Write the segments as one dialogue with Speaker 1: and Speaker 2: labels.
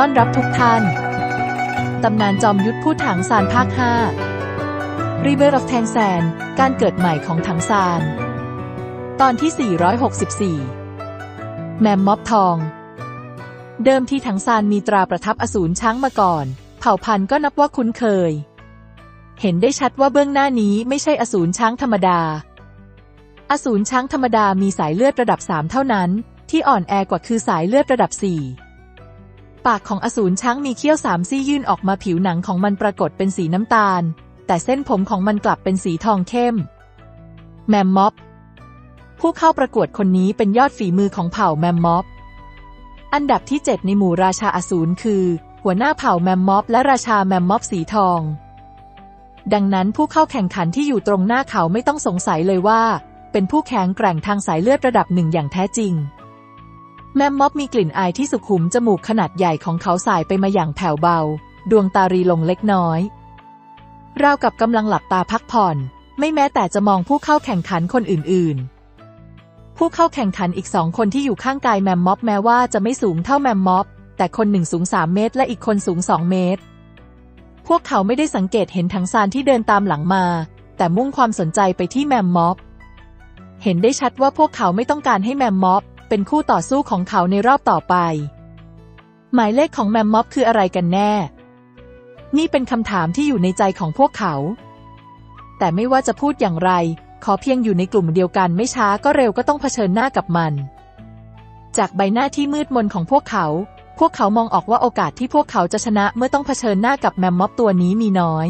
Speaker 1: ต้อนรับทุกท่าน ตำนานจอมยุทธพูดถังซานภาค 5 River of Tangsan การเกิดใหม่ของถังซาน ตอนที่ 464 แมมม็อบทอง เดิมที่ถังซานมีตราประทับอสูรช้างมาก่อน เผ่าพันธุ์ก็นับว่าคุ้นเคย เห็นได้ชัดว่าเบื้องหน้านี้ไม่ใช่อสูรช้างธรรมดา อสูรช้างธรรมดามีสายเลือดระดับ 3 เท่านั้น ที่อ่อนแอกว่าคือสายเลือดระดับ 4 ปากของอสูรช้างมีเขี้ยวสามซี่ยื่นออกมาผิวหนังของมันปรากฏเป็นสีน้ำตาล แต่เส้นผมของมันกลับเป็นสีทองเข้ม แมมม็อบ ผู้เข้าประกวดคนนี้เป็นยอดฝีมือของเผ่าแมมม็อบ อันดับที่ 7 ในหมู่ราชาอสูรคือ หัวหน้าเผ่าแมมม็อบและราชาแมมม็อบสีทอง ดังนั้นผู้เข้าแข่งขันที่อยู่ตรงหน้าเขาไม่ต้องสงสัยเลยว่า เป็นผู้แข็งแกร่งทางสายเลือดระดับหนึ่งอย่างแท้จริง แมมม็อบมีกลิ่นอายที่สุขุมจมูกขนาดใหญ่ของเขาสายไปมาอย่างแผ่วเบา ดวงตารีลงเล็กน้อย ราวกับกำลังหลับตาพักผ่อน ไม่แม้แต่จะมองผู้เข้าแข่งขันคนอื่น ๆ ผู้เข้าแข่งขันอีกสองคนที่อยู่ข้างกายแมมม็อบแม้ว่าจะไม่สูงเท่าแมมม็อบ แต่คนหนึ่งสูง3เมตร และอีกคนสูง2เมตร พวกเขาไม่ได้สังเกตเห็นถังซานที่เดินตามหลังมา แต่มุ่งความสนใจไปที่แมมม็อบเห็นได้ชัดว่าพวกเขาไม่ต้องการให้แมมม็อบ เป็นคู่ต่อสู้ของเขาในรอบต่อไป หมายเลขของแมมม็อบคืออะไรกันแน่ นี่เป็นคำถามที่อยู่ในใจของพวกเขา แต่ไม่ว่าจะพูดอย่างไร ขอเพียงอยู่ในกลุ่มเดียวกันไม่ช้าก็เร็วก็ต้องเผชิญหน้ากับมัน จากใบหน้าที่มืดมนของพวกเขา พวกเขามองออกว่าโอกาสที่พวกเขาจะชนะเมื่อต้องเผชิญหน้ากับแมมม็อบตัวนี้มีน้อย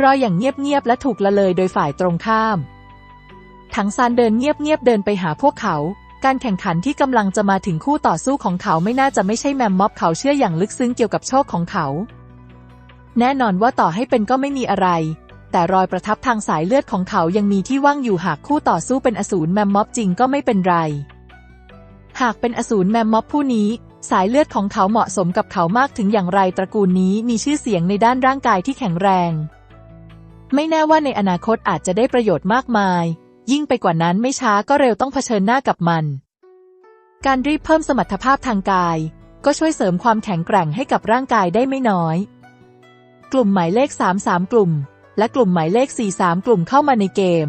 Speaker 1: รออย่างเงียบๆและถูกละเลยโดยฝ่ายตรงข้ามถังซานเดินเงียบๆเดินไปหาพวกเขา การแข่งขันที่กำลังจะมาถึงคู่ต่อสู้ของเขาไม่น่าจะไม่ใช่แมมม็อบเขาเชื่ออย่างลึกซึ้งเกี่ยวกับโชคของเขา แน่นอนว่าต่อให้เป็นก็ไม่มีอะไร แต่รอยประทับทางสายเลือดของเขายังมีที่ว่างอยู่หากคู่ต่อสู้เป็นอสูรแมมม็อบจริงก็ไม่เป็นไร หากเป็นอสูรแมมม็อบผู้นี้สายเลือดของเขาเหมาะสมกับเขามากถึงอย่างไรตระกูลนี้มีชื่อเสียงในด้านร่างกายที่แข็งแรง ไม่แน่ว่าในอนาคตอาจจะได้ประโยชน์มากมาย ยิ่งไปกว่านั้นไม่ช้าก็เร็วต้องเผชิญหน้ากับมัน การรีบเพิ่มสมรรถภาพทางกาย ก็ช่วยเสริมความแข็งแกร่งให้กับร่างกายได้ไม่น้อย กลุ่มหมายเลข 33 กลุ่ม และกลุ่มหมายเลข 43 กลุ่มเข้ามาในเกม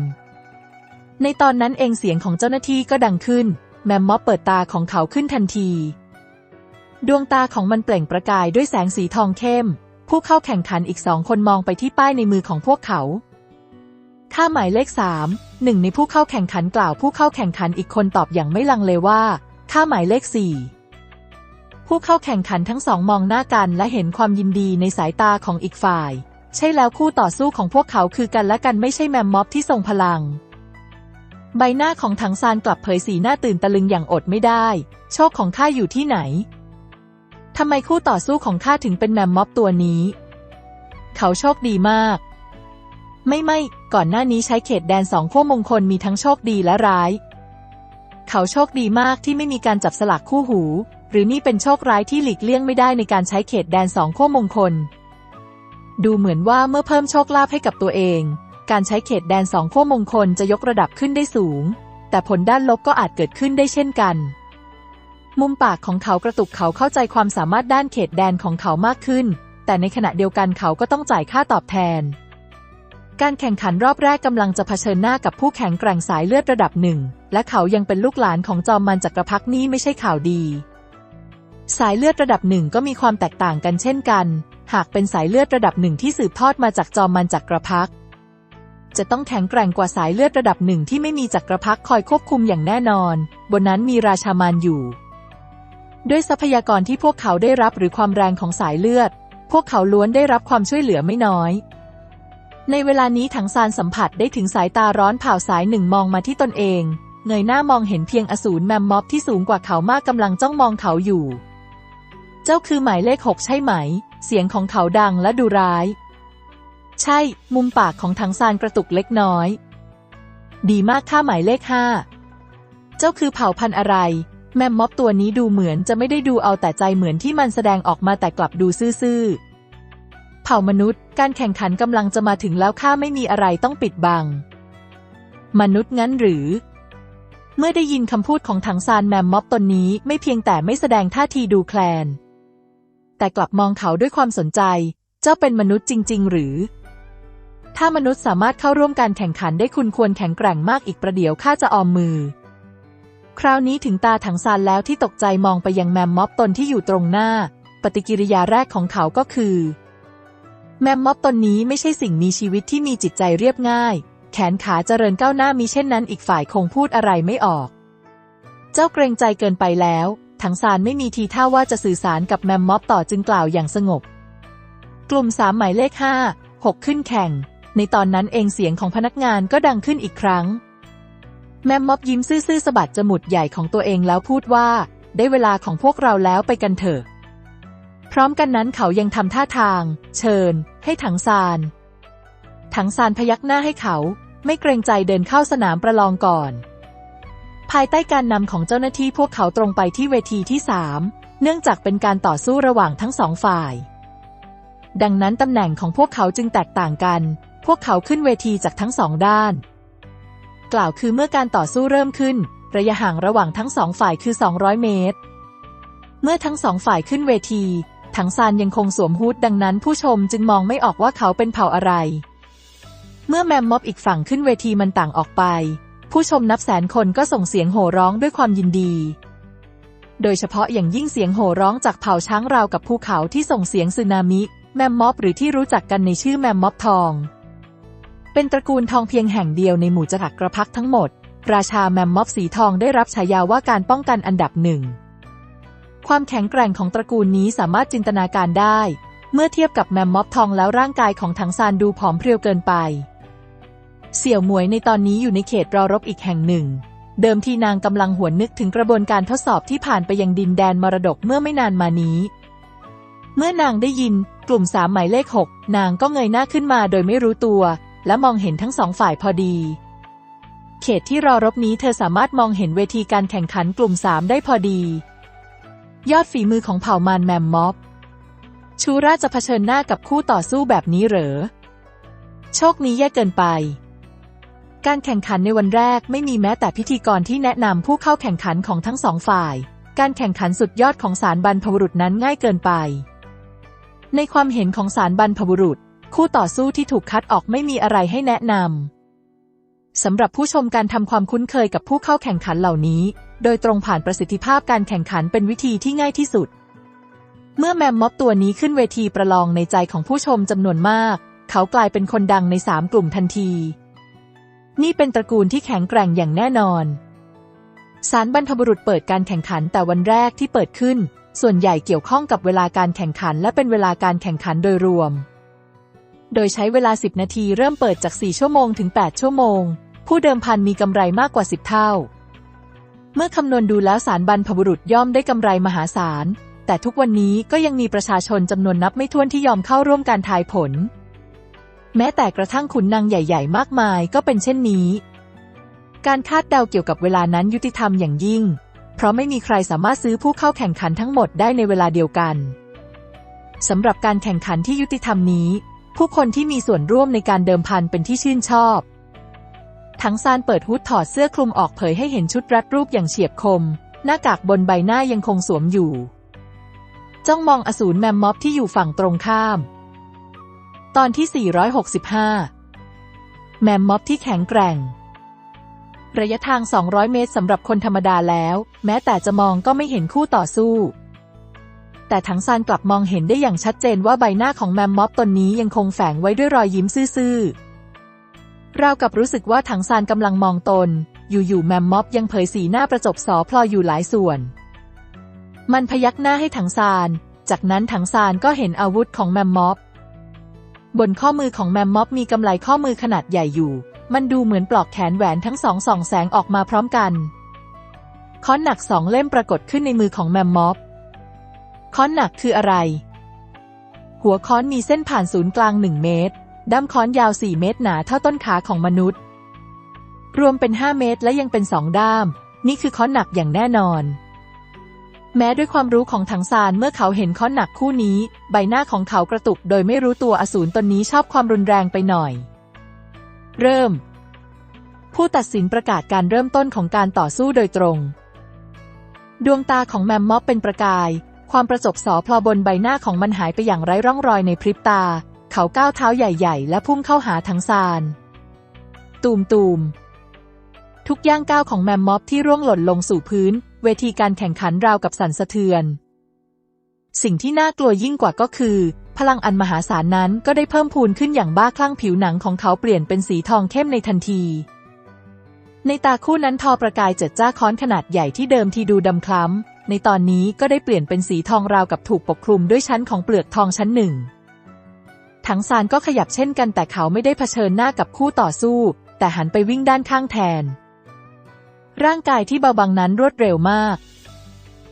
Speaker 1: ในตอนนั้นเองเสียงของเจ้าหน้าที่ก็ดังขึ้น แมมม็อบเปิดตาของเขาขึ้นทันที ดวงตาของมันเปล่งประกายด้วยแสงสีทองเข้ม ผู้เข้าแข่งขันอีกสองคนมองไปที่ป้ายในมือของพวกเขา ค่าหมายเลขสามหนึ่งในผู้เข้าแข่งขันกล่าวผู้เข้าแข่งขันอีกคนตอบอย่างไม่ลังเลว่า ค่าหมายเลขสี่ผู้เข้าแข่งขันทั้งสองมองหน้ากันและเห็นความยินดีในสายตาของอีกฝ่าย ใช่แล้วคู่ต่อสู้ของพวกเขาคือกันและกันไม่ใช่แมมม็อบที่ทรงพลัง ใบหน้าของถังซานกลับเผยสีหน้าตื่นตะลึงอย่างอดไม่ได้ โชคของข้าอยู่ที่ไหนทำไมคู่ต่อสู้ของข้าถึงเป็นแมมม็อบตัวนี้ เขาโชคดีมาก ไม่ไม่ ก่อนหน้านี้ใช้เขตแดนสองขั้วมงคลมีทั้งโชคดีและร้าย เขาโชคดีมากที่ไม่มีการจับสลักคู่หู หรือนี่เป็นโชคร้ายที่หลีกเลี่ยงไม่ได้ในการใช้เขตแดนสองขั้วมงคล ดูเหมือนว่าเมื่อเพิ่มโชคลาภให้กับตัวเอง การใช้เขตแดนสองขั้วมงคลจะยกระดับขึ้นได้สูง แต่ผลด้านลบก็อาจเกิดขึ้นได้เช่นกัน มุมปากของเขากระตุกเขาเข้าใจความสามารถด้านเขตแดนของเขามากขึ้น แต่ในขณะเดียวกันเขาก็ต้องจ่ายค่าตอบแทน การแข่งขันรอบแรกกำลังจะเผชิญหน้ากับผู้แข่งแกร่งสายเลือดระดับหนึ่ง และเขายังเป็นลูกหลานของจอมมันจักรพรรดินี่ไม่ใช่ข่าวดี สายเลือดระดับหนึ่งก็มีความแตกต่างกันเช่นกัน หากเป็นสายเลือดระดับหนึ่งที่สืบทอดมาจากจอมมันจักรพรรดิจะต้องแข็งแกร่งกว่าสายเลือดระดับหนึ่งที่ไม่มีจักรพรรดิคอยควบคุมอย่างแน่นอน บนนั้นมีราชามานอยู่ ด้วยทรัพยากรที่พวกเขาได้รับหรือความแรงของสายเลือด พวกเขาล้วนได้รับความช่วยเหลือไม่น้อย ในเวลานี้ถังซานสัมผัสได้ถึงสายตาร้อนเผาสายหนึ่งมองมาที่ตนเอง เงยหน้ามองเห็นเพียงอสูรแมมม็อบที่สูงกว่าเขามากกำลังจ้องมองเขาอยู่ เจ้าคือหมายเลขหกใช่ไหม เสียงของเขาดังและดูร้าย ใช่ มุมปากของถังซานกระตุกเล็กน้อย ดีมากค่าหมายเลขห้าเจ้าคือเผ่าพันธุ์อะไร แมมม็อบตัวนี้ดูเหมือนจะไม่ได้ดูเอาแต่ใจเหมือนที่มันแสดงออกมาแต่กลับดูซื่อๆ ผ่ามนุษย์ การแข่งขันกำลังจะมาถึงแล้วข้าไม่มีอะไรต้องปิดบัง มนุษย์งั้นหรือ เมื่อได้ยินคำพูดของถังซานแมมม็อบตนนี้ไม่เพียงแต่ไม่แสดงท่าทีดูแคลน แต่กลับมองเขาด้วยความสนใจ เจ้าเป็นมนุษย์จริง ๆ หรือ ถ้ามนุษย์สามารถเข้าร่วมการแข่งขันได้คุณควรแข็งแกร่งมากอีกประเดี๋ยวข้าจะออมมือ คราวนี้ถึงตาถังซานแล้วที่ตกใจมองไปยังแมมม็อบตนที่อยู่ตรงหน้า ปฏิกิริยาแรกของเขาก็คือ แมมม็อบตนนี้ไม่ใช่สิ่งมีชีวิตที่มีจิตใจเรียบง่าย แขนขาเจริญก้าวหน้ามีเช่นนั้นอีกฝ่ายคงพูดอะไรไม่ออก เจ้าเกรงใจเกินไปแล้วถังซานไม่มีทีท่าว่าจะสื่อสารกับแมมม็อบต่อจึงกล่าวอย่างสงบ กลุ่มสามหมายเลขห้าหกขึ้นแข่ง ในตอนนั้นเองเสียงของพนักงานก็ดังขึ้นอีกครั้ง แมมม็อบยิ้มซื่อๆสะบัดจมูกใหญ่ของตัวเองแล้วพูดว่า ได้เวลาของพวกเราแล้วไปกันเถอะ พร้อมกันนั้นเขายังทำท่าทาง เชิญ ให้ถังซาน ถังซานพยักหน้าให้เขา ไม่เกรงใจเดินเข้าสนามประลองก่อน ภายใต้การนำของเจ้าหน้าที่พวกเขาตรงไปที่เวทีที่สามเนื่องจากเป็นการต่อสู้ระหว่างทั้งสองฝ่าย ดังนั้นตำแหน่งของพวกเขาจึงแตกต่างกัน พวกเขาขึ้นเวทีจากทั้งสองด้าน กล่าวคือเมื่อการต่อสู้เริ่มขึ้น ระยะห่างระหว่างทั้งสองฝ่ายคือ 200 เมตร เมื่อทั้งสองฝ่ายขึ้นเวที ถังซานยังคงสวมฮูดดังนั้นผู้ชมจึงมองไม่ออกว่าเขาเป็นเผ่าอะไร เมื่อแมมม็อบอีกฝั่งขึ้นเวทีมันต่างออกไป ผู้ชมนับแสนคนก็ส่งเสียงโห่ร้องด้วยความยินดี โดยเฉพาะอย่างยิ่งเสียงโห่ร้องจากเผ่าช้างราวกับภูเขาที่ส่งเสียงสึนามิ แมมม็อบหรือที่รู้จักกันในชื่อแมมม็อบทอง เป็นตระกูลทองเพียงแห่งเดียวในหมู่จักกระพักทั้งหมด ราชาแมมม็อบสีทองได้รับฉายาว่าการป้องกันอันดับหนึ่ง ความแข็งแกร่งของตระกูลนี้สามารถจินตนาการได้ เมื่อเทียบกับแมมมอบทองแล้วร่างกายของถังซานดูผอมเพรียวเกินไป เสี่ยวหมวยในตอนนี้อยู่ในเขตรอรบอีกแห่งหนึ่ง เดิมทีนางกำลังหวนนึกถึงกระบวนการทดสอบที่ผ่านไปยังดินแดนมรดกเมื่อไม่นานมานี้ เมื่อนางได้ยินกลุ่มสามหมายเลขหกนางก็เงยหน้าขึ้นมาโดยไม่รู้ตัว และมองเห็นทั้งสองฝ่ายพอดี เขตที่รอรบนี้เธอสามารถมองเห็นเวทีการแข่งขันกลุ่มสามได้พอดี ยอดฝีมือของเผ่ามารแมมม็อบ ชูราจะเผชิญหน้ากับคู่ต่อสู้แบบนี้เหรอ โชคนี้แย่เกินไป การแข่งขันในวันแรกไม่มีแม้แต่พิธีกรที่แนะนำผู้เข้าแข่งขันของทั้งสองฝ่าย การแข่งขันสุดยอดของสารบรรพบุรุษนั้นง่ายเกินไป ในความเห็นของสารบรรพบุรุษ คู่ต่อสู้ที่ถูกคัดออกไม่มีอะไรให้แนะนำสำหรับผู้ชมการทำความคุ้นเคยกับผู้เข้าแข่งขันเหล่านี้ โดยตรงผ่านประสิทธิภาพการแข่งขันเป็นวิธีที่ง่ายที่สุด เมื่อแมมม็อบตัวนี้ขึ้นเวทีประลองในใจของผู้ชมจำนวนมาก เขากลายเป็นคนดังในสามกลุ่มทันที นี่เป็นตระกูลที่แข็งแกร่งอย่างแน่นอนสารบรรพบุรุษเปิดการแข่งขันแต่วันแรกที่เปิดขึ้น ส่วนใหญ่เกี่ยวข้องกับเวลาการแข่งขันและเป็นเวลาการแข่งขันโดยรวม โดยใช้เวลา 10 นาทีเริ่มเปิดจาก 4 ชั่วโมงถึง 8 ชั่วโมง ผู้เดิมพันมีกำไรมากกว่า 10 เท่า เมื่อคำนวณดูแล้วสารบรรพบุรุษย่อมได้กำไรมหาศาล แต่ทุกวันนี้ก็ยังมีประชาชนจำนวนนับไม่ถ้วนที่ยอมเข้าร่วมการทายผล แม้แต่กระทั่งขุนนางใหญ่ ๆ มากมายก็เป็นเช่นนี้ การคาดเดาเกี่ยวกับเวลานั้นยุติธรรมอย่างยิ่ง เพราะไม่มีใครสามารถซื้อผู้เข้าแข่งขันทั้งหมดได้ในเวลาเดียวกันสำหรับการแข่งขันที่ยุติธรรมนี้ ผู้คนที่มีส่วนร่วมในการเดิมพันเป็นที่ชื่นชอบ ทั้งซานเปิดฮูดถอดเสื้อคลุมออกเผยให้เห็นชุดรัดรูปอย่างเฉียบคม หน้ากากบนใบหน้ายังคงสวมอยู่ จ้องมองอสูรแมมม็อบที่อยู่ฝั่งตรงข้าม ตอนที่ 465 แมมม็อบที่แข็งแกร่ง ระยะทาง 200 เมตรสำหรับคนธรรมดาแล้ว แม้แต่จะมองก็ไม่เห็นคู่ต่อสู้แต่ทั้งซานกลับมองเห็นได้อย่างชัดเจนว่าใบหน้าของแมมม็อบตนนี้ยังคงแฝงไว้ด้วยรอยยิ้มซื่อๆ ราวกับรู้สึกว่าถังซานกำลังมองตน อยู่ๆแมมม็อบยังเผยสีหน้าประจบสอพลอยอยู่หลายส่วน มันพยักหน้าให้ถังซาน จากนั้นถังซานก็เห็นอาวุธของแมมม็อบบนข้อมือของแมมม็อบมีกำไลข้อมือขนาดใหญ่อยู่ มันดูเหมือนปลอกแขนแหวนทั้งสองส่องแสงออกมาพร้อมกันค้อนหนักสองเล่มปรากฏขึ้นในมือของแมมม็อบค้อนหนักคืออะไร หัวค้อนมีเส้นผ่านศูนย์กลางหนึ่งเมตร ด้ามค้อนยาวสี่เมตรหนาเท่าต้นขาของมนุษย์ รวมเป็นห้าเมตรและยังเป็นสองด้าม นี่คือค้อนหนักอย่างแน่นอน แม้ด้วยความรู้ของถังซานเมื่อเขาเห็นค้อนหนักคู่นี้ ใบหน้าของเขากระตุกโดยไม่รู้ตัวอสูรตนนี้ชอบความรุนแรงไปหน่อย เริ่ม ผู้ตัดสินประกาศการเริ่มต้นของการต่อสู้โดยตรง ดวงตาของแมมม็อบเป็นประกาย ความประจบสอพลอบนใบหน้าของมันหายไปอย่างไร้ร่องรอยในพริบตา เขาก้าวเท้าใหญ่ๆ และพุ่งเข้าหาทั้งซาน ตูมตูมทุกย่างก้าวของแมมม็อบที่ร่วงหล่นลงสู่พื้น เวทีการแข่งขันราวกับสั่นสะเทือน สิ่งที่น่ากลัวยิ่งกว่าก็คือ พลังอันมหาศาลนั้นก็ได้เพิ่มพูนขึ้นอย่างบ้าคลั่งผิวหนังของเขาเปลี่ยนเป็นสีทองเข้มในทันที ในตาคู่นั้นทอประกายเจิดจ้าค้อนขนาดใหญ่ที่เดิมทีดูดำคล้ำในตอนนี้ก็ได้เปลี่ยนเป็นสีทองราวกับถูกปกคลุมด้วยชั้นของเปลือกทองชั้นหนึ่ง ถังซานก็ขยับเช่นกันแต่เขาไม่ได้เผชิญหน้ากับคู่ต่อสู้ แต่หันไปวิ่งด้านข้างแทน ร่างกายที่เบาบางนั้นรวดเร็วมาก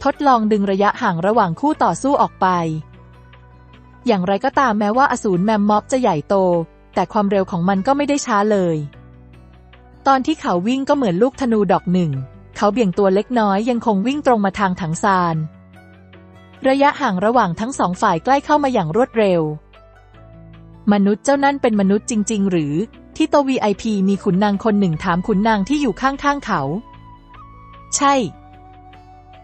Speaker 1: ทดลองดึงระยะห่างระหว่างคู่ต่อสู้ออกไป อย่างไรก็ตามแม้ว่าอสูรแมมม็อบจะใหญ่โต แต่ความเร็วของมันก็ไม่ได้ช้าเลย ตอนที่เขาวิ่งก็เหมือนลูกธนูดอกหนึ่ง เขาเบี่ยงตัวเล็กน้อยยังคงวิ่งตรงมาทางถังซาน ระยะห่างระหว่างทั้งสองฝ่ายใกล้เข้ามาอย่างรวดเร็ว มนุษย์เจ้านั่นเป็นมนุษย์จริง ๆ หรือที่โตวีไอพีมีขุนนางคนหนึ่งถามขุนนางที่อยู่ข้างๆเขา ใช่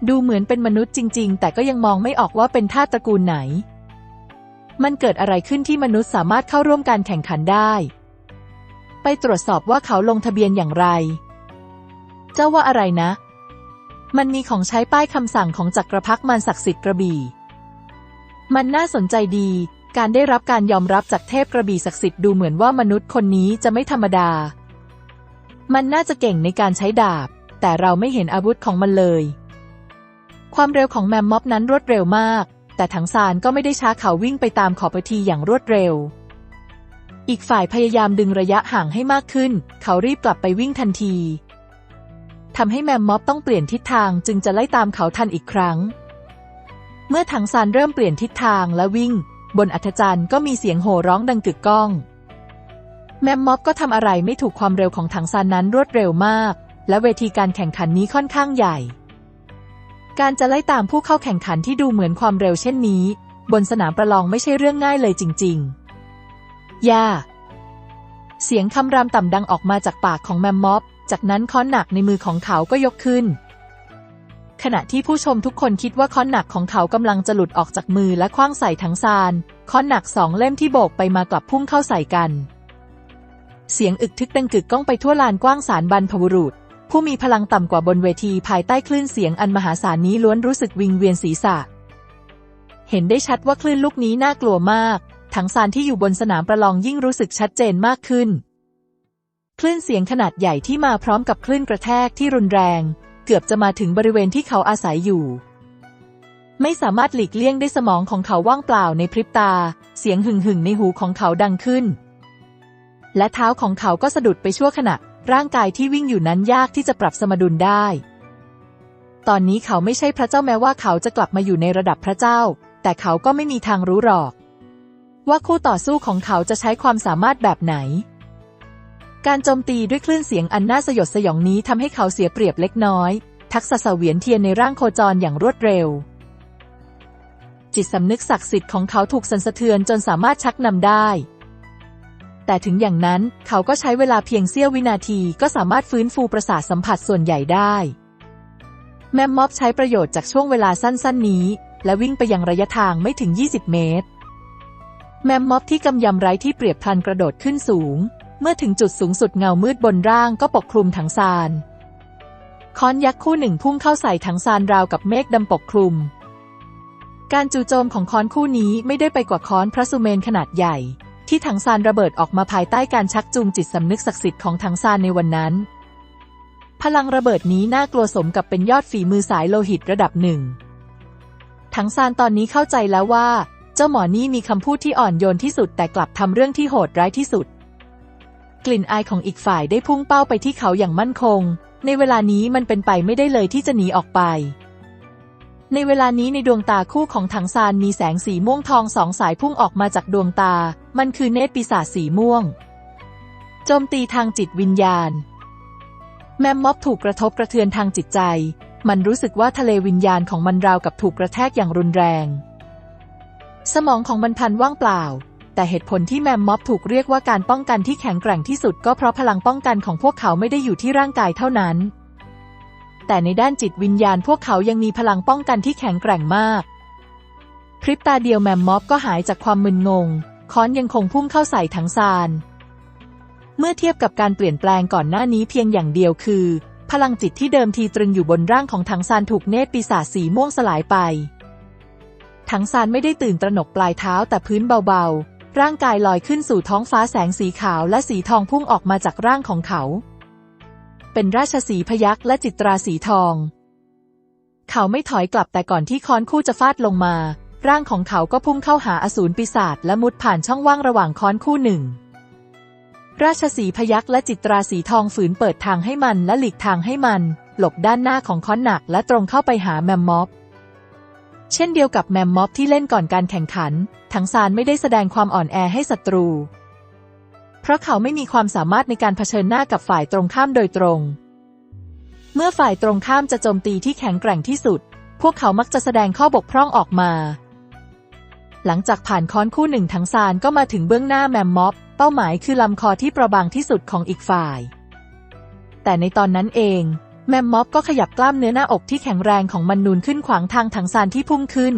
Speaker 1: ดูเหมือนเป็นมนุษย์จริง ๆ แต่ก็ยังมองไม่ออกว่าเป็นท่าสตระกูลไหน มันเกิดอะไรขึ้นที่มนุษย์สามารถเข้าร่วมการแข่งขันได้ ไปตรวจสอบว่าเขาลงทะเบียนอย่างไร เจ้าว่าอะไรนะ มันมีของใช้ป้ายคำสั่งของจักรพรรดิมันศักดิ์สิทธิ์กระบี่ มันน่าสนใจดี การได้รับการยอมรับจากเทพกระบี่ศักดิ์สิทธิ์ดูเหมือนว่ามนุษย์คนนี้จะไม่ธรรมดา มันน่าจะเก่งในการใช้ดาบ แต่เราไม่เห็นอาวุธของมันเลย ความเร็วของแมมม็อบนั้นรวดเร็วมาก แต่ถังซานก็ไม่ได้ช้าเขาวิ่งไปตามขอบเวทีอย่างรวดเร็ว อีกฝ่ายพยายามดึงระยะห่างให้มากขึ้น เขารีบกลับไปวิ่งทันทีทำให้แมมม็อบต้องเปลี่ยนทิศทางจึงจะไล่ตามเขาทันอีกครั้ง เมื่อถังซานเริ่มเปลี่ยนทิศทางและวิ่ง บนอัธจันทร์ก็มีเสียงโห่ร้องดังกึกก้อง แมมม็อบก็ทำอะไรไม่ถูกความเร็วของถังซานนั้นรวดเร็วมาก และเวทีการแข่งขันนี้ค่อนข้างใหญ่ การจะไล่ตามผู้เข้าแข่งขันที่ดูเหมือนความเร็วเช่นนี้ บนสนามประลองไม่ใช่เรื่องง่ายเลยจริงๆ ย่า เสียงคำรามต่ำดังออกมาจากปากของแมมม็อบ จากนั้นค้อนหนักในมือของเขาก็ยกขึ้น ขณะที่ผู้ชมทุกคนคิดว่าค้อนหนักของเขากำลังจะหลุดออกจากมือและคว้างใส่ทั้งซาน ค้อนหนักสองเล่มที่โบกไปมากลับพุ่งเข้าใส่กัน เสียงอึกทึกดังกึกก้องไปทั่วลานกว้างสารบรรพบุรุษ ผู้มีพลังต่ำกว่าบนเวทีภายใต้คลื่นเสียงอันมหาศาลนี้ล้วนรู้สึกวิงเวียนศีรษะ เห็นได้ชัดว่าคลื่นลูกนี้น่ากลัวมากทั้งซานที่อยู่บนสนามประลองยิ่งรู้สึกชัดเจนมากขึ้น คลื่นเสียงขนาดใหญ่ที่มาพร้อมกับคลื่นกระแทกที่รุนแรง เกือบจะมาถึงบริเวณที่เขาอาศัยอยู่ ไม่สามารถหลีกเลี่ยงได้สมองของเขาว่างเปล่าในพริบตา เสียงหึ่งหึ่งในหูของเขาดังขึ้น และเท้าของเขาก็สะดุดไปชั่วขณะ ร่างกายที่วิ่งอยู่นั้นยากที่จะปรับสมดุลได้ ตอนนี้เขาไม่ใช่พระเจ้าแม้ว่าเขาจะกลับมาอยู่ในระดับพระเจ้า แต่เขาก็ไม่มีทางรู้หรอก ว่าคู่ต่อสู้ของเขาจะใช้ความสามารถแบบไหน การโจมตีด้วยคลื่นเสียงอันน่าสยดสยองนี้ทำให้เขาเสียเปรียบเล็กน้อย ทักษะเสวียนเทียนในร่างโคจรอย่างรวดเร็ว จิตสำนึกศักดิ์สิทธิ์ของเขาถูกสั่นสะเทือนจนสามารถชักนำได้ แต่ถึงอย่างนั้นเขาก็ใช้เวลาเพียงเสี้ยววินาทีก็สามารถฟื้นฟูประสาทสัมผัสส่วนใหญ่ได้ แมมม็อบใช้ประโยชน์จากช่วงเวลาสั้น ๆ นี้ และวิ่งไปยังระยะทางไม่ถึง 20 เมตร แมมม็อบที่กำยำไร้ที่เปรียบพันกระโดดขึ้นสูง เมื่อถึงจุดสูงสุดเงามืดบนร่างก็ปกคลุมถังซานค้อนยักษ์คู่หนึ่งพุ่งเข้าใส่ถังซานราวกับเมฆดำปกคลุม การจู่โจมของค้อนคู่นี้ไม่ได้ไปกว่าค้อนพระสุเมนขนาดใหญ่ ที่ถังซานระเบิดออกมาภายใต้การชักจูงจิตสำนึกศักดิ์สิทธิ์ของถังซานในวันนั้น พลังระเบิดนี้น่ากลัวสมกับเป็นยอดฝีมือสายโลหิตระดับหนึ่งถังซานตอนนี้เข้าใจแล้วว่า เจ้าหมอนี่มีคำพูดที่อ่อนโยนที่สุดแต่กลับทำเรื่องที่โหดร้ายที่สุด กลิ่นอายของอีกฝ่ายได้พุ่งเป้าไปที่เขาอย่างมั่นคง ในเวลานี้มันเป็นไปไม่ได้เลยที่จะหนีออกไป ในเวลานี้ในดวงตาคู่ของถังซานมีแสงสีม่วงทองสองสายพุ่งออกมาจากดวงตา มันคือเนตรปีศาจสีม่วง โจมตีทางจิตวิญญาณ แมมม็อบถูกกระทบกระเทือนทางจิตใจ มันรู้สึกว่าทะเลวิญญาณของมันราวกับถูกกระแทกอย่างรุนแรง สมองของมันพันว่างเปล่า แต่เหตุผลที่แมมม็อบถูกเรียกว่าการป้องกันที่แข็งแกร่งที่สุดก็เพราะพลังป้องกันของพวกเขาไม่ได้อยู่ที่ร่างกายเท่านั้น แต่ในด้านจิตวิญญาณพวกเขายังมีพลังป้องกันที่แข็งแกร่งมาก พริบตาเดียวแมมม็อบก็หายจากความมึนงง ค้อนยังคงพุ่งเข้าใส่ถังซาน เมื่อเทียบกับการเปลี่ยนแปลงก่อนหน้านี้เพียงอย่างเดียวคือ พลังจิตที่เดิมทีตรึงอยู่บนร่างของถังซานถูกเนตรปีศาจสีม่วงสลายไปถังซานไม่ได้ตื่นตระหนกปลายเท้าแต่พื้นเบา ร่างกายลอยขึ้นสู่ท้องฟ้าแสงสีขาวและสีทองพุ่งออกมาจากร่างของเขา เป็นราชสีพยักษ์และจิตราสีทอง เขาไม่ถอยกลับแต่ก่อนที่ค้อนคู่จะฟาดลงมา ร่างของเขาก็พุ่งเข้าหาอสูรปีศาจและมุดผ่านช่องว่างระหว่างค้อนคู่หนึ่ง ราชสีพยักษ์และจิตราสีทองฝืนเปิดทางให้มันและหลีกทางให้มัน หลบด้านหน้าของค้อนหนักและตรงเข้าไปหาแมมม็อบ เช่นเดียวกับแมมม็อบที่เล่นก่อนการแข่งขัน ทั้งซานไม่ได้แสดงความอ่อนแอให้ศัตรู เพราะเขาไม่มีความสามารถในการเผชิญหน้ากับฝ่ายตรงข้ามโดยตรง เมื่อฝ่ายตรงข้ามจะโจมตีที่แข็งแกร่งที่สุด พวกเขามักจะแสดงข้อบกพร่องออกมา หลังจากผ่านค้อนคู่หนึ่งทั้งซานก็มาถึงเบื้องหน้าแมมม็อบ เป้าหมายคือลำคอที่ประบางที่สุดของอีกฝ่าย แต่ในตอนนั้นเอง แมมม็อบก็ขยับกล้ามเนื้อหน้าอกที่แข็งแรงของมันนูนขึ้นขวางทางถังซานที่พุ่งขึ้น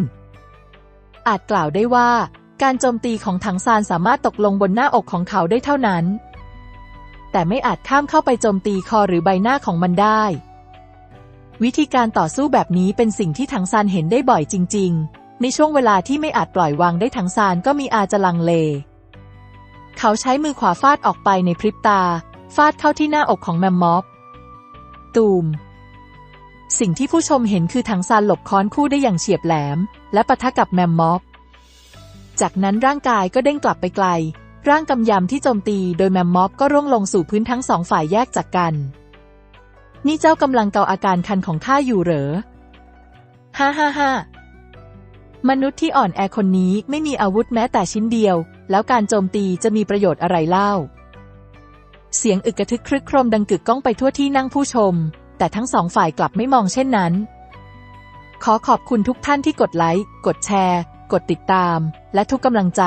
Speaker 1: อาจกล่าวได้ว่า การโจมตีของถังซานสามารถตกลงบนหน้าอกของเขาได้เท่านั้น แต่ไม่อาจข้ามเข้าไปโจมตีคอหรือใบหน้าของมันได้ วิธีการต่อสู้แบบนี้เป็นสิ่งที่ถังซานเห็นได้บ่อยจริง ๆ ในช่วงเวลาที่ไม่อาจปล่อยวางได้ถังซานก็มีอาจะลังเล เขาใช้มือขวาฟาดออกไปในพริบตา ฟาดเข้าที่หน้าอกของแมมม็อบ ตูม สิ่งที่ผู้ชมเห็นคือถังซานหลบค้อนคู่ได้อย่างเฉียบแหลม และปะทะกับแมมม็อบ จากนั้นร่างกายก็เด้งกลับไปไกล ร่างกำยำที่โจมตีโดยแมมม็อบก็ร่วงลงสู่พื้นทั้งสองฝ่ายแยกจากกัน นี่เจ้ากำลังเกาอาการคันของข้าอยู่เหรอ ฮ่าฮ่าฮ่ามนุษย์ที่อ่อนแอคนนี้ไม่มีอาวุธแม้แต่ชิ้นเดียว แล้วการโจมตีจะมีประโยชน์อะไรเล่า เสียงอึกกระทึกครึกโครมดังกึกก้องไปทั่วที่นั่งผู้ชม แต่ทั้งสองฝ่ายกลับไม่มองเช่นนั้น ขอขอบคุณทุกท่านที่กดไลค์ กดแชร์ กดติดตาม และทุกกำลังใจ